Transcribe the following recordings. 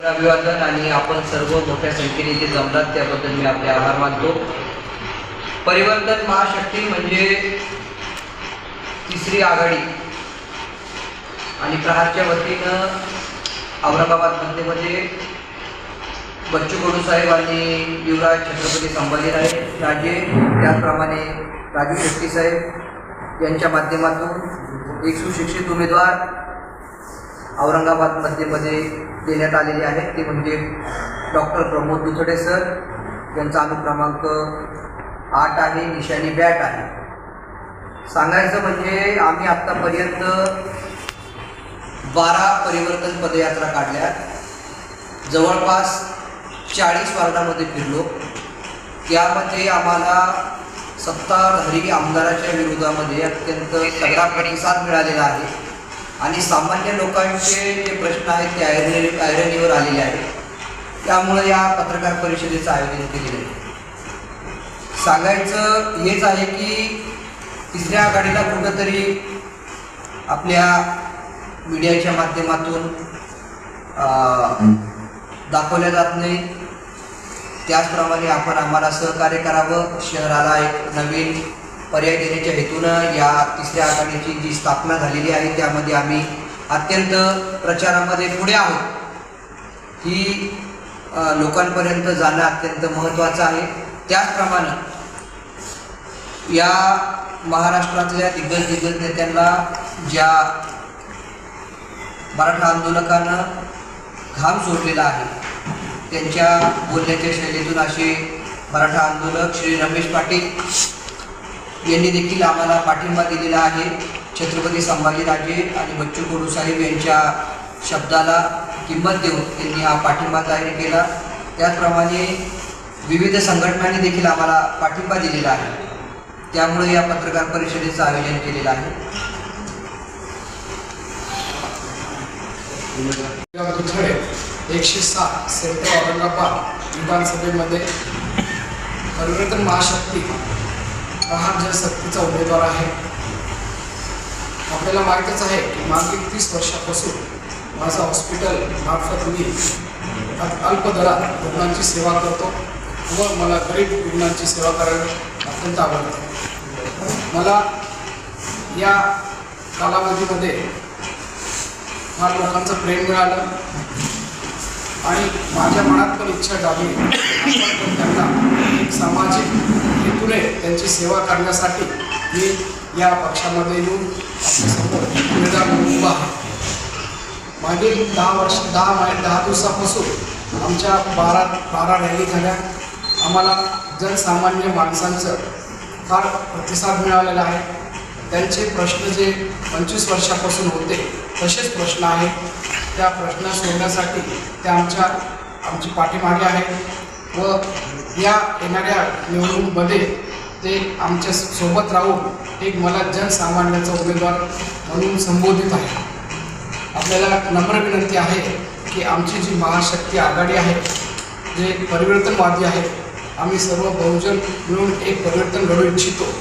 अभिवादन आणि आपण सर्व मोठ्या संख्येने इथे जमलात त्याबद्दल मी आपले आभार मानतो. परिवर्तन महाशक्ती म्हणजे तिसरी आघाडी. आणि प्रहारच्या वतीनं औरंगाबादमध्ये बच्चू कडू साहेब आणि युवराज छत्रपती संभाजीराजे राजे त्याचप्रमाणे राजू शेट्टी साहेब यांच्या माध्यमातून एक सुशिक्षित उमेदवार औरंगाबाद मध्येमध्ये देण्यात आलेले आहेत ते म्हणजे डॉक्टर प्रमोद दुथडे सर. यांचा अनुक्रमांक आठ आहे. निशाणी बॅट आहे. सांगायचं म्हणजे आम्ही आत्तापर्यंत बारा परिवर्तन पदयात्रा काढल्या. जवळपास चाळीस वार्डामध्ये फिरलो. त्यामध्ये आम्हाला सत्ताधारी आमदाराच्या विरोधामध्ये अत्यंत सगळा प्रतिसाद मिळालेला आहे. आणि सामान्य लोकांचे जे प्रश्न आहेत ते ऐरणी ऐरणीवर आलेले आहेत. त्यामुळे या पत्रकार परिषदेचं आयोजन केलेलं आहे. सांगायचं हेच आहे की तिसऱ्या आघाडीला कुठंतरी आपल्या मीडियाच्या माध्यमातून दाखवल्या जात नाही. त्याचप्रमाणे आपण आम्हाला सहकार्य करावं. शहराला एक नवीन पर्याय देण्याच्या हेतूनं या तिसऱ्या आघाडीची जी स्थापना झालेली आहे त्यामध्ये आम्ही अत्यंत प्रचारामध्ये पुढे आहोत. ही लोकांपर्यंत जाणं अत्यंत महत्त्वाचं आहे. त्याचप्रमाणे या महाराष्ट्रातल्या दिग्गज दिग्गज नेत्यांना ज्या मराठा आंदोलकानं घाम सोडलेला आहे त्यांच्या बोलण्याच्या शैलीतून असे मराठा आंदोलक श्री रमेश पाटील यांनी देखील आम्हाला पाठिंबा दिलेला आहे. छत्रपती संभाजीराजे आणि बच्चू कडू साहेब यांच्या शब्दाला किंमत देऊन त्यांनी हा पाठिंबा जाहीर केला. त्याचप्रमाणे विविध संघटनांनी देखील आम्हाला पाठिंबा दिलेला आहे. त्यामुळे या पत्रकार परिषदेचं आयोजन केलेलं आहे. एकशे सात सेंटर औरंगाबाद विधानसभेमध्ये परिवर्तन महाशक्ती प्रहार जनशक्तीचा उमेदवार आहे. आपल्याला माहीतच आहे की मागील तीस वर्षापासून माझं हॉस्पिटल मार्फत मी अल्प दरात रुग्णांची सेवा करतो व मला गरीब रुग्णांची सेवा करायला अत्यंत आवडते. मला या कालावधीमध्ये फार लोकांचं प्रेम मिळालं आणि माझ्या मनात पण इच्छा झाली त्यांना एक सामाजिक हेतूने त्यांची सेवा करण्यासाठी मी या पक्षामध्ये येऊन उमेदवार म्हणून उभा मागील दहा वर्ष दहा माय दहा दिवसापासून आमच्या बारा बारा रॅली झाल्या. आम्हाला जनसामान्य माणसांचं फार प्रतिसाद मिळालेला आहे. त्यांचे प्रश्न जे पंचवीस वर्षापासून होते तसेच प्रश्न आहेत. त्या प्रश्न सोडण्यासाठी ते आमच्या आमची पाठीमागे आहेत व या येणाऱ्या निवडणुकीमध्ये ते आमच्यासोबत राहून एक मला जनसामान्याचा उमेदवार म्हणून संबोधित आहे. आपल्याला नम्र विनंती आहे की आमची जी महाशक्ती आघाडी आहे जे परिवर्तनवादी आहे आम्ही सर्व बहुजन मिळून एक परिवर्तन घडू इच्छितो.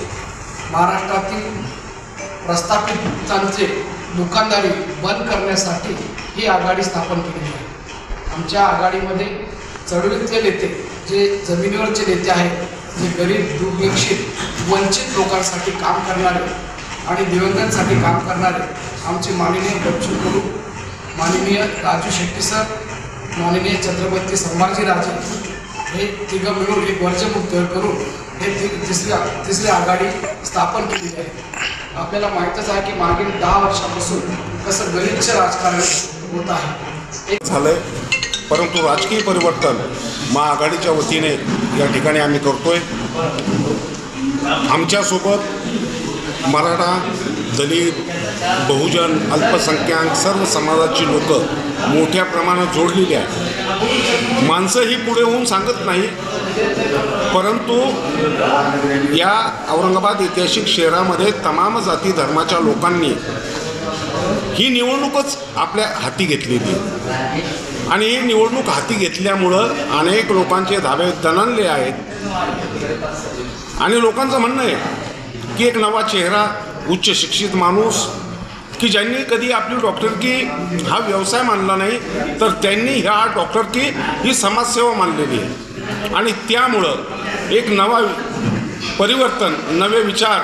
महाराष्ट्रातील प्रस्थापितांचे दुकानदारी बंद करण्यासाठी ही आघाडी स्थापन केली आहे. आमच्या आघाडीमध्ये चळवळीतले नेते जे जमिनीवरचे नेते आहेत जे गरीब दुर्लक्षित वंचित लोकांसाठी काम करणारे आणि दिव्यांगांसाठी काम करणारे आमचे माननीय बच्चू गुरु माननीय राजू शेट्टी सर माननीय छत्रपती संभाजीराजे हे तिघं मिळून एक वर्जमुक्त करून हे ति तिसरी तिसरी आघाडी स्थापन केली आहे. आपल्याला माहीतच आहे की मागील दहा वर्षापासून कसं गरीबचं राजकारण होत आहे. एक झालंय. परंतु राजकीय परिवर्तन महाआघाडीच्या वतीने या ठिकाणी आम्ही करतोय. आमच्यासोबत मराठा दलित बहुजन अल्पसंख्याक सर्व समाजाची लोक मोठ्या प्रमाणात जोडलेली आहेत. माणसं ही पुढे होऊन सांगत नाही परंतु या औरंगाबाद ऐतिहासिक शहरामध्ये तमाम जाती धर्माच्या लोकांनी ही निवडणूकच आपल्या हाती घेतलेली आणि ही निवडणूक हाती घेतल्यामुळं अनेक लोकांचे धाबे दणाणले आहेत. आणि लोकांचं म्हणणं आहे की एक नवा चेहरा उच्च शिक्षित माणूस की ज्यांनी कधी आपली डॉक्टरकी हा व्यवसाय मानला नाही तर त्यांनी ह्या डॉक्टरकी ही समाजसेवा मानलेली आहे. आणि त्यामुळं एक नवा परिवर्तन नवे विचार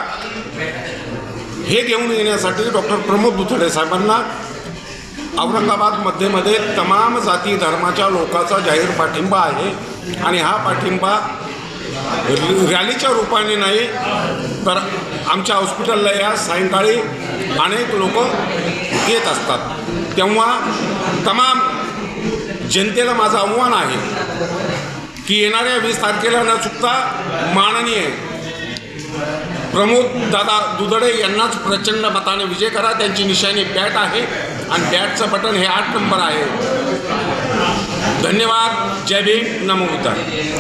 हे घेऊन येण्यासाठी डॉक्टर प्रमोद दुथडे साहेबांना औरंगाबाद मध्येमध्ये तमाम जाती धर्माच्या लोकांचा जाहीर पाठिंबा आहे. आणि हा पाठिंबा रॅलीच्या रूपाने नाही तर आमच्या हॉस्पिटलला या सायंकाळी अनेक लोक येत असतात. तेव्हा तमाम जनतेला माझं आव्हान आहे की येणाऱ्या वीस तारखेला न चुकता माननीय प्रमोद दादा दुधडे यांनाच प्रचंड मताने विजय करा. त्यांची निशाणी बॅट आहे. आणि बॅटचं बटन हे आठ नंबर आहे. धन्यवाद. जय भीम. नमो बुद्धाय.